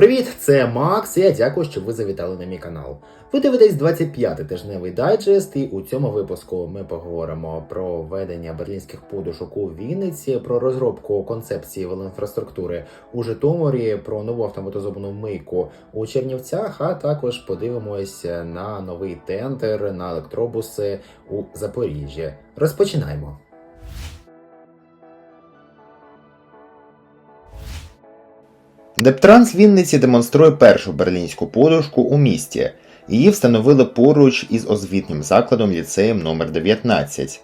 Привіт, це Макс, я дякую, що ви завітали на мій канал. Ви дивитесь 25-й тижневий дайджест, і у цьому випуску ми поговоримо про введення берлінських подушок у Вінниці, про розробку концепції велоінфраструктури у Житомирі, про нову автоматизовану мийку у Чернівцях, а також подивимось на новий тендер на електробуси у Запоріжжі. Розпочинаємо. Дептранс Вінниці демонструє першу берлінську подушку у місті. Її встановили поруч із освітнім закладом ліцеєм номер 19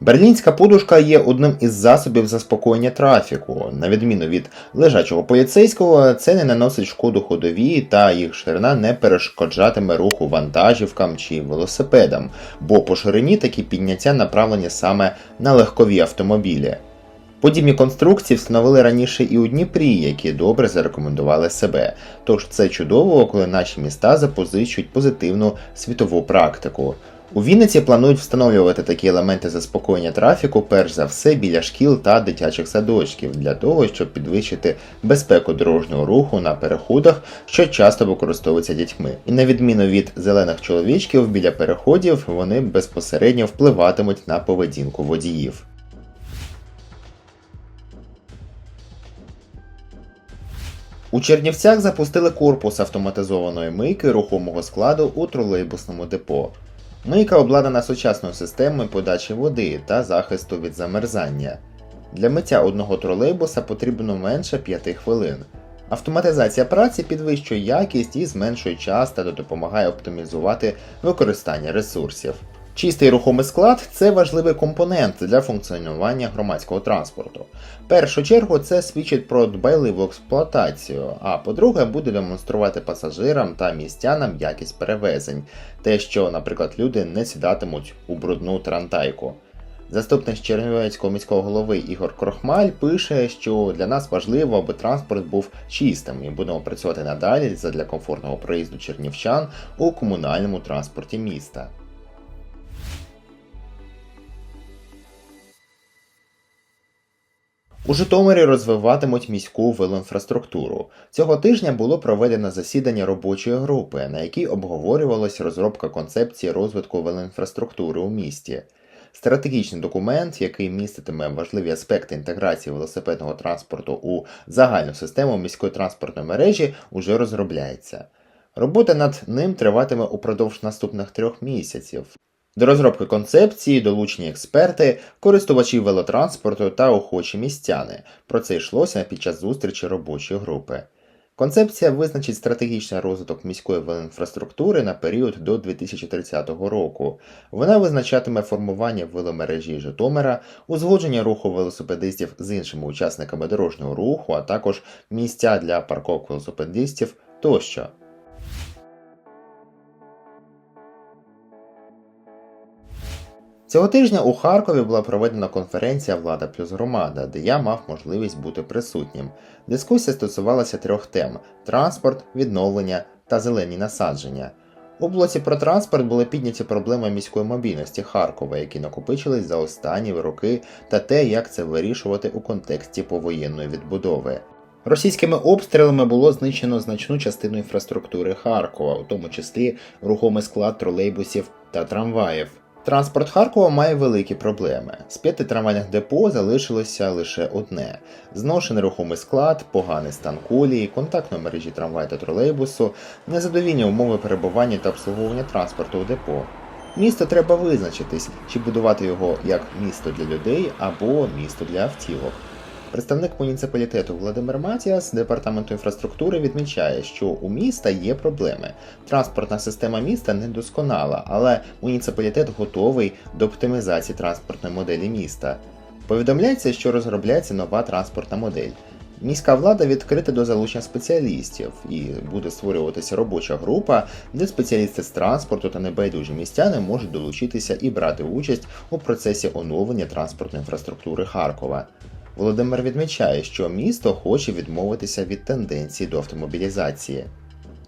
Берлінська подушка є одним із засобів заспокоєння трафіку. На відміну від лежачого поліцейського, це не наносить шкоду ходовій та їх ширина не перешкоджатиме руху вантажівкам чи велосипедам, бо по ширині такі підняття направлені саме на легкові автомобілі. Подібні конструкції встановили раніше і у Дніпрі, які добре зарекомендували себе. Тож це чудово, коли наші міста запозичують позитивну світову практику. У Вінниці планують встановлювати такі елементи заспокоєння трафіку, перш за все біля шкіл та дитячих садочків, для того, щоб підвищити безпеку дорожнього руху на переходах, що часто використовуються дітьми. І на відміну від зелених чоловічків біля переходів, вони безпосередньо впливатимуть на поведінку водіїв. У Чернівцях запустили корпус автоматизованої мийки рухомого складу у тролейбусному депо. Мийка обладнана сучасною системою подачі води та захисту від замерзання. Для миття одного тролейбуса потрібно менше 5 хвилин. Автоматизація праці підвищує якість і зменшує час та допомагає оптимізувати використання ресурсів. Чистий рухомий склад це важливий компонент для функціонування громадського транспорту. В першу чергу це свідчить про дбайливу експлуатацію, а по-друге, буде демонструвати пасажирам та містянам якість перевезень, те, що, наприклад, люди не сідатимуть у брудну трантайку. Заступник Чернівецького міського голови Ігор Крохмаль пише, що для нас важливо, аби транспорт був чистим, і будемо працювати надалі задля комфортного проїзду чернівчан у комунальному транспорті міста. У Житомирі розвиватимуть міську велоінфраструктуру. Цього тижня було проведено засідання робочої групи, на якій обговорювалась розробка концепції розвитку велоінфраструктури у місті. Стратегічний документ, який міститиме важливі аспекти інтеграції велосипедного транспорту у загальну систему міської транспортної мережі, уже розробляється. Робота над ним триватиме упродовж наступних трьох місяців. До розробки концепції долучені експерти, користувачі велотранспорту та охочі містяни. Про це йшлося під час зустрічі робочої групи. Концепція визначить стратегічний розвиток міської велоінфраструктури на період до 2030 року. Вона визначатиме формування веломережі Житомира, узгодження руху велосипедистів з іншими учасниками дорожнього руху, а також місця для парковок велосипедистів тощо. Цього тижня у Харкові була проведена конференція Влада плюс громада, де я мав можливість бути присутнім. Дискусія стосувалася трьох тем: транспорт, відновлення та зелені насадження. У блоці про транспорт були підняті проблеми міської мобільності Харкова, які накопичились за останні роки, та те, як це вирішувати у контексті повоєнної відбудови. Російськими обстрілами було знищено значну частину інфраструктури Харкова, у тому числі рухомий склад тролейбусів та трамваїв. Транспорт Харкова має великі проблеми. З п'яти трамвайних депо залишилося лише одне: зношений рухомий склад, поганий стан колії, контактної мережі трамваю та тролейбусу, незадовільні умови перебування та обслуговування транспорту у депо. Місто треба визначитись, чи будувати його як місто для людей або місто для автівок. Представник муніципалітету Володимир Матіас департаменту інфраструктури відмічає, що у міста є проблеми. Транспортна система міста недосконала, але муніципалітет готовий до оптимізації транспортної моделі міста. Повідомляється, що розробляється нова транспортна модель. Міська влада відкрита до залучення спеціалістів і буде створюватися робоча група, де спеціалісти з транспорту та небайдужі містяни можуть долучитися і брати участь у процесі оновлення транспортної інфраструктури Харкова. Володимир відмічає, що місто хоче відмовитися від тенденції до автомобілізації.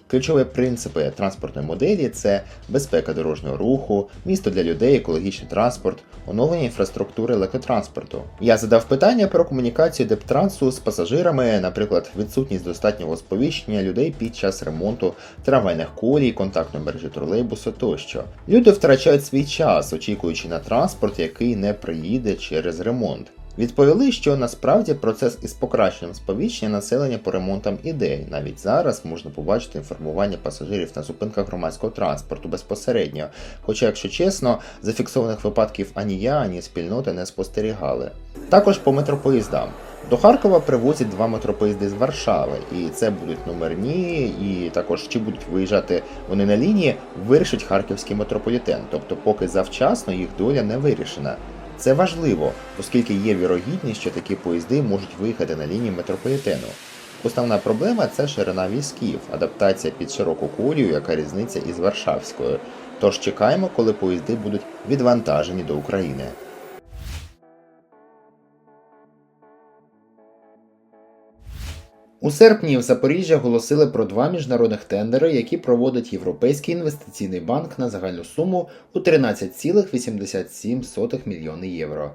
Ключові принципи транспортної моделі це безпека дорожнього руху, місто для людей, екологічний транспорт, оновлення інфраструктури електротранспорту. Я задав питання про комунікацію дептрансу з пасажирами, наприклад, відсутність достатнього сповіщення людей під час ремонту трамвайних колій, контактної мережі тролейбусу тощо. Люди втрачають свій час, очікуючи на транспорт, який не приїде через ремонт. Відповіли, що насправді процес із покращенням сповіщення населення по ремонтам ідей. Навіть зараз можна побачити інформування пасажирів на зупинках громадського транспорту безпосередньо. Хоча, якщо чесно, зафіксованих випадків ані я, ані спільноти не спостерігали. Також по метропоїздам. До Харкова привозять два метропоїзди з Варшави, і це будуть номерні, і також чи будуть виїжджати вони на лінії, вирішить харківський метрополітен. Тобто, поки завчасно їх доля не вирішена. Це важливо, оскільки є вірогідність, що такі поїзди можуть виїхати на лінії метрополітену. Основна проблема це ширина візків, адаптація під широку колію, яка різниця із Варшавською. Тож чекаємо, коли поїзди будуть відвантажені до України. У серпні в Запоріжжі оголосили про два міжнародних тендери, які проводить Європейський інвестиційний банк на загальну суму у 13,87 мільйони євро.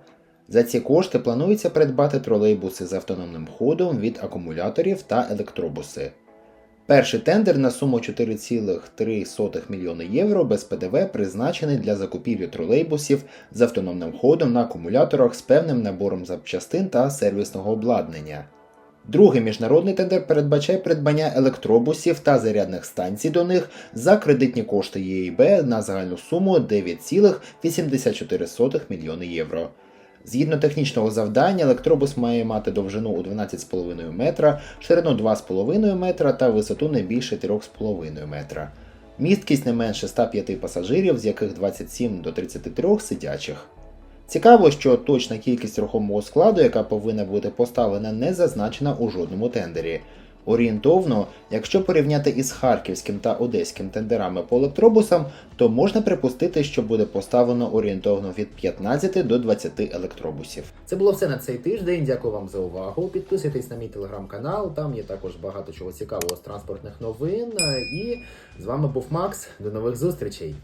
За ці кошти планується придбати тролейбуси з автономним ходом від акумуляторів та електробуси. Перший тендер на суму 4,3 мільйони євро без ПДВ призначений для закупівлі тролейбусів з автономним ходом на акумуляторах з певним набором запчастин та сервісного обладнання. Другий міжнародний тендер передбачає придбання електробусів та зарядних станцій до них за кредитні кошти ЄІБ на загальну суму 9,84 мільйони євро. Згідно технічного завдання, електробус має мати довжину у 12,5 метра, ширину 2,5 метра та висоту не більше 3,5 метра. Місткість не менше 105 пасажирів, з яких 27 до 33 сидячих. Цікаво, що точна кількість рухомого складу, яка повинна бути поставлена, не зазначена у жодному тендері. Орієнтовно, якщо порівняти із харківським та одеським тендерами по електробусам, то можна припустити, що буде поставлено орієнтовно від 15 до 20 електробусів. Це було все на цей тиждень. Дякую вам за увагу. Підписуйтесь на мій телеграм-канал, там є також багато чого цікавого з транспортних новин. І з вами був Макс. До нових зустрічей!